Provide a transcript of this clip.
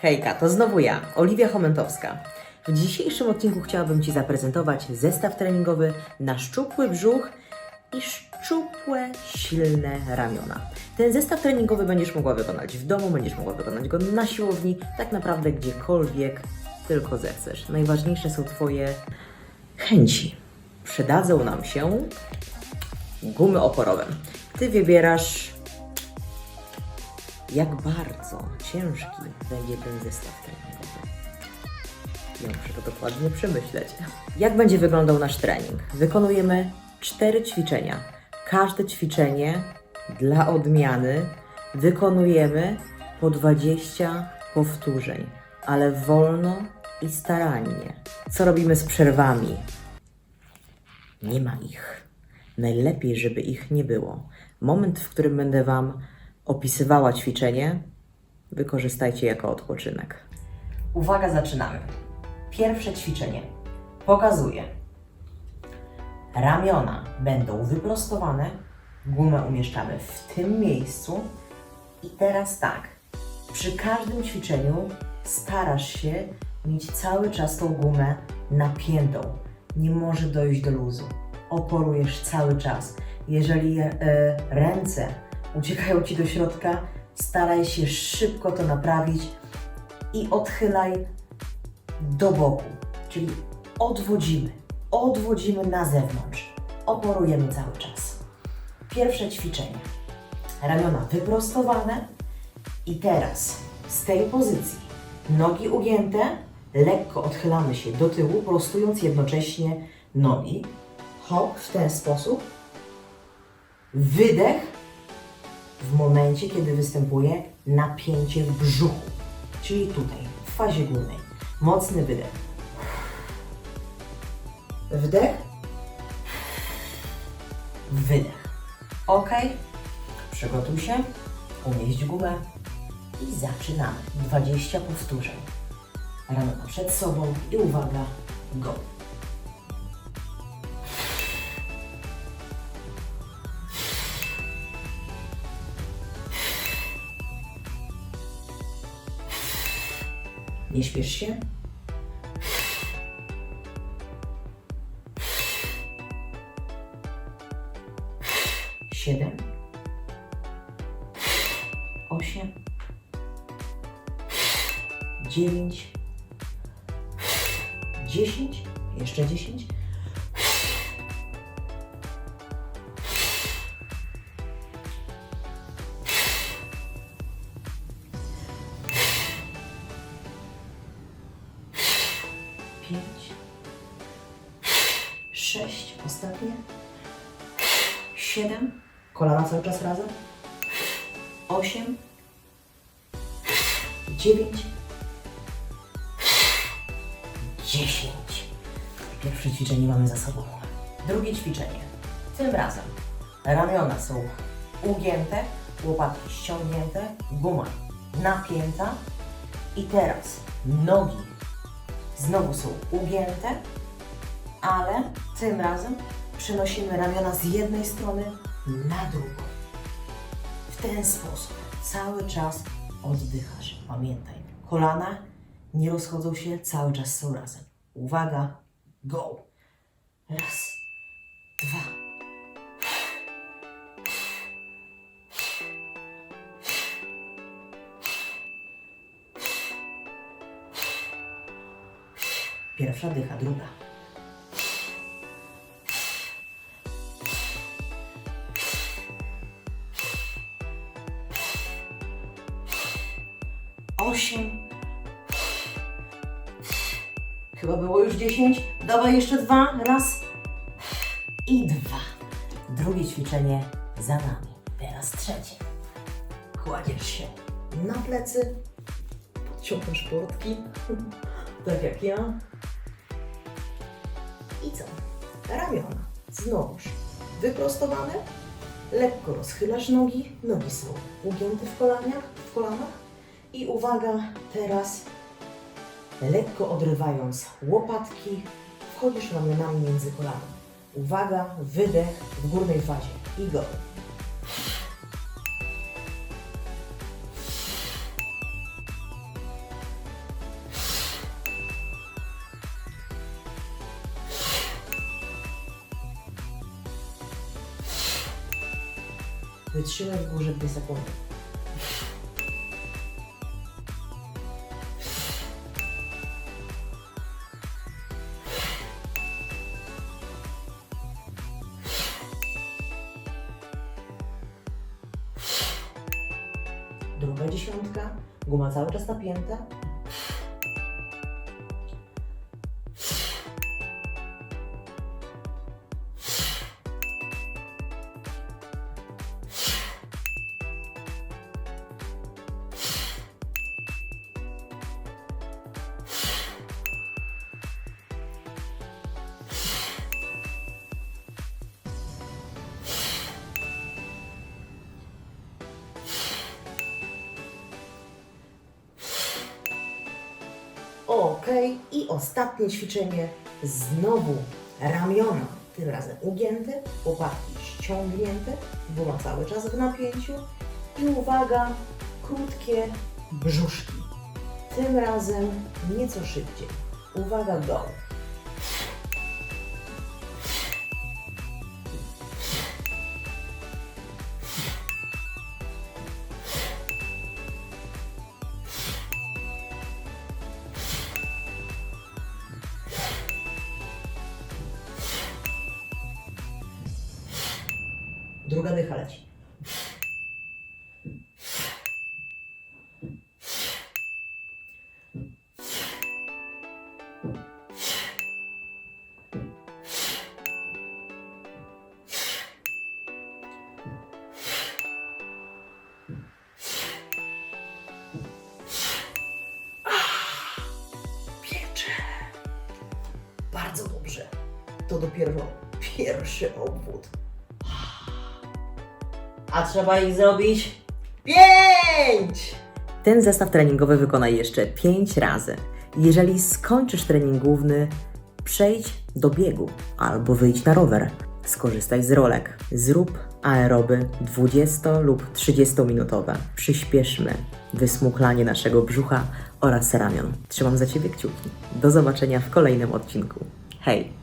Hejka, to znowu ja, Oliwia Chomentowska. W dzisiejszym odcinku chciałabym Ci zaprezentować zestaw treningowy na szczupły brzuch i szczupłe, silne ramiona. Ten zestaw treningowy będziesz mogła wykonać w domu, będziesz mogła wykonać go na siłowni, tak naprawdę gdziekolwiek tylko zechcesz. Najważniejsze są Twoje chęci. Przydadzą nam się gumy oporowe. Ty wybierasz jak bardzo ciężki będzie ten zestaw treningowy. Ja muszę to dokładnie przemyśleć. Jak będzie wyglądał nasz trening? Wykonujemy cztery ćwiczenia. Każde ćwiczenie dla odmiany wykonujemy po 20 powtórzeń, ale wolno i starannie. Co robimy z przerwami? Nie ma ich. Najlepiej, żeby ich nie było. Moment, w którym będę Wam opisywała ćwiczenie, wykorzystajcie jako odpoczynek. Uwaga, zaczynamy. Pierwsze ćwiczenie. Pokazuję. Ramiona będą wyprostowane, gumę umieszczamy w tym miejscu i teraz tak. Przy każdym ćwiczeniu starasz się mieć cały czas tą gumę napiętą. Nie może dojść do luzu. Oporujesz cały czas. Jeżeli e, ręce uciekają Ci do środka, staraj się szybko to naprawić i odchylaj do boku, czyli odwodzimy, odwodzimy na zewnątrz, oporujemy cały czas. Pierwsze ćwiczenie. Ramiona wyprostowane i teraz z tej pozycji nogi ugięte, lekko odchylamy się do tyłu, prostując jednocześnie nogi. Hop, w ten sposób. Wydech w momencie, kiedy występuje napięcie w brzuchu, czyli tutaj, w fazie górnej. Mocny wydech. Wdech. Wydech. Ok. Przygotuj się, umieść gumę i zaczynamy. 20 powtórzeń. Ramiona przed sobą i uwaga, go. Nie śpiesz się. Siedem. Osiem. Dziewięć. Dziesięć. Jeszcze dziesięć. Sześć, ostatnie, siedem, kolana cały czas razem, osiem, dziewięć, dziesięć. Pierwsze ćwiczenie mamy za sobą. Drugie ćwiczenie. Tym razem ramiona są ugięte, łopatki ściągnięte, guma napięta i teraz nogi znowu są ugięte, ale tym razem przenosimy ramiona z jednej strony na drugą. W ten sposób cały czas oddychasz. Pamiętaj, kolana nie rozchodzą się, cały czas są razem. Uwaga, go! Raz, dwa. Pierwsza dycha, druga. Osiem. Chyba było już dziesięć. Dawaj jeszcze dwa. Raz i dwa. Drugie ćwiczenie za nami. Teraz trzecie. Kładziesz się na plecy, podciągasz portki, tak jak ja. I co? Ramiona. Znowuż wyprostowane. Lekko rozchylasz nogi. Nogi są ugięte w kolanach. W kolanach. I uwaga, teraz lekko odrywając łopatki, wchodzisz ramionami między kolana. Uwaga, wydech w górnej fazie i go. Wytrzymaj w górze 2 sekundy. Dziesiątka, guma cały czas napięta. Okej, i ostatnie ćwiczenie. Znowu ramiona, tym razem ugięte, łopatki ściągnięte, guma cały czas w napięciu i uwaga, krótkie brzuszki. Tym razem nieco szybciej. Uwaga, go. Druga dycha leci. Bardzo dobrze. To dopiero pierwszy obwód. A trzeba ich zrobić pięć! Ten zestaw treningowy wykonaj jeszcze pięć razy. Jeżeli skończysz trening główny, przejdź do biegu albo wyjdź na rower. Skorzystaj z rolek. Zrób aeroby 20 lub 30 minutowe. Przyspieszmy wysmuchlanie naszego brzucha oraz ramion. Trzymam za Ciebie kciuki. Do zobaczenia w kolejnym odcinku. Hej!